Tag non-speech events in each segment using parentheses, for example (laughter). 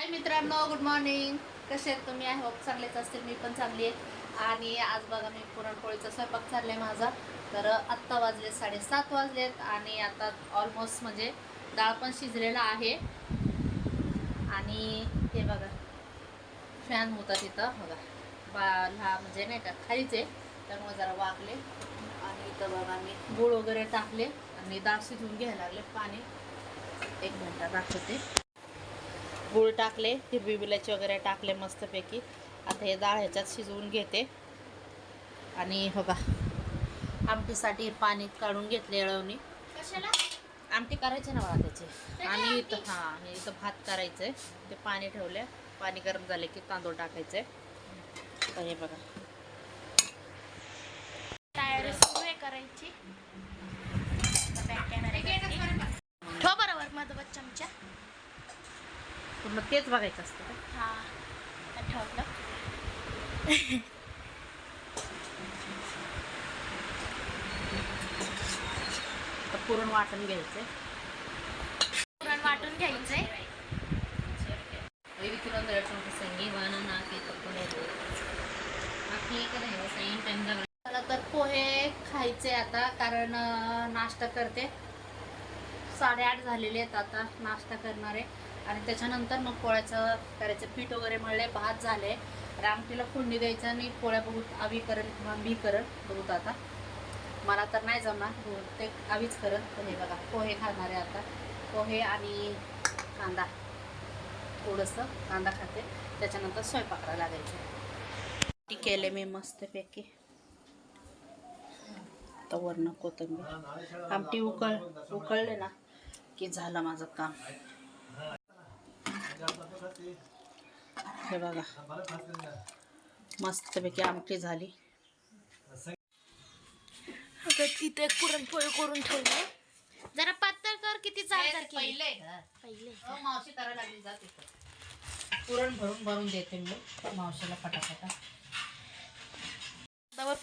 हाय मित्रांनो good morning कसे आहेत तुम्ही? आय होप चांगलेच असतील. मी पण चांगली आहे. आणि आज बघा मी पुरणपोळीचा स्वयंपाक चाललाय माझा. तर आत्ता वाजले साडेसात वाजलेत आणि आता ऑलमोस्ट म्हणजे डाळ पण शिजलेला आहे. आणि हे बघा फॅन होता तिथं. बघा बाला म्हणजे नाही का खालीच आहे. त्यामुळे जरा वागले. आणि इथं बघा मी गूळ वगैरे टाकले आणि डाळ शिजवून घ्यायला लागले. पाणी. एक घंटा दाखवते. गूळ टाकले हिरवी विलायची वगैरे टाकले मस्तपैकी. आता हे डाळ ह्याच्यात शिजवून घेते. आणि हो का आमटीसाठी पाणी काढून घेतले कशाला? आमटी करायचे ना बघा त्याचे. आणि इथं हां हे इथं भात करायचं आहे ते पाणी ठेवले पाणी गरम झाले की तांदूळ टाकायचे तर हे बघा. पूर्ण तेच बघायचं असतं का? हा. आता पुरण वाटून घ्यायचं पुरण वाटून घ्यायचंय. मला तर पोहे खायचे आता कारण अं, नाश्ता करते. साडेआठ झालेले आहेत आता नाश्ता करणारे. आणि त्याच्यानंतर मग पोळ्याचं करायचं. पीठ वगैरे मळले भात झाले. रामटीला फोडणी द्यायचं आणि पोळ्या बघू आवी करेल किंवा मी करल बघूत आता. मला तर नाही जमणार हो, ते आवीच करत पण हे बघा पोहे खाणारे आता. पोहे आणि कांदा. थोडंसं कांदा खाते. त्याच्यानंतर स्वयंपाकाला लागायचं. केले मी मस्तपैकी. आता वरनं कोथिंबीर. आमटी उकळ उकळले ना की झालं माझं काम. हे बघा. मस्तपैकी आमटी झाली. आता तिथे पुरणपोळी करून ठेवली. जरा पातळ कर किती चालतात पहिले. पहिले. मावशी करायला लागली जाते पुरण भरून भरून देते मी. मावशीला फटाफटा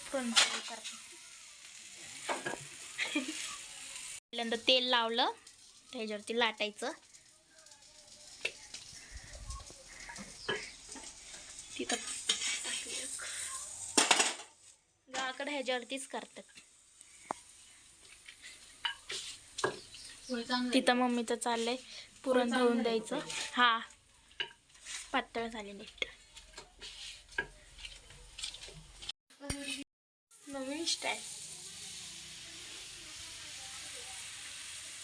पुरणपोळी करते. (laughs) पहिल्यांदा तेल लावलं. त्याच्यावरती लाटायचं. तिथं गावाकडे ह्याच्यावरतीच करतात. तिथं मम्मीचं चाललंय पुरण धुवून द्यायचं. हा. पातळ झाले नीट. नवीन स्टाईल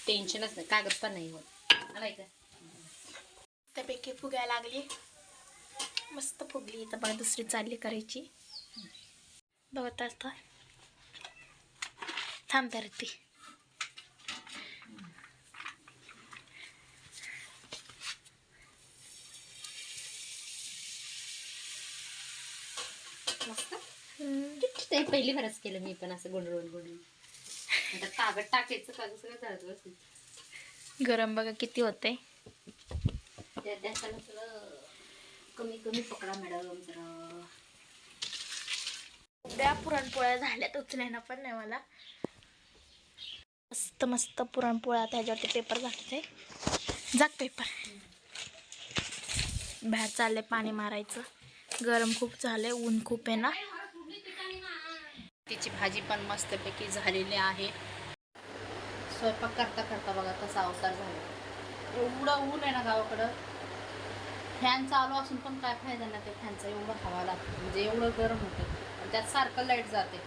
टेन्शनच नाही कागद पण नाही होत. आलाय का? त्यापैकी फुगायला लागली. मस्त फुगली इथं बघा दुसरी चालली करायची. बघत असता थांब तर ती. मस्त. ते पहिली बरंच केलं मी पण असं गुंडळून गुंडळून आता कागद टाकायचं कागद सगळं बसायचं गरम बघा किती होते त्या त्याच्यानं सगळं कमी कमी पकडा मॅडम जरा. उद्या पुरणपोळ्या झाल्यात उचलायला पण नाही मला. मस्त मस्त पुरणपोळ्या त्याच्यावरती पेपर झाकते झाक पेपर बाहेर चालले पाणी मारायचं. गरम खूप झालंय ऊन खूप आहे ना. तिची भाजी पण मस्तपैकी झालेली आहे. स्वयंपाक करता करता बघा कसा अवतार झाला. एवढं ऊन आहे ना गावाकडं. फॅन चालू असून पण काय फायदा नाही त्या फॅनचा एवढं हवा लागतं. म्हणजे एवढं गरम होतं. आणि त्यात सारखं लाइट जाते.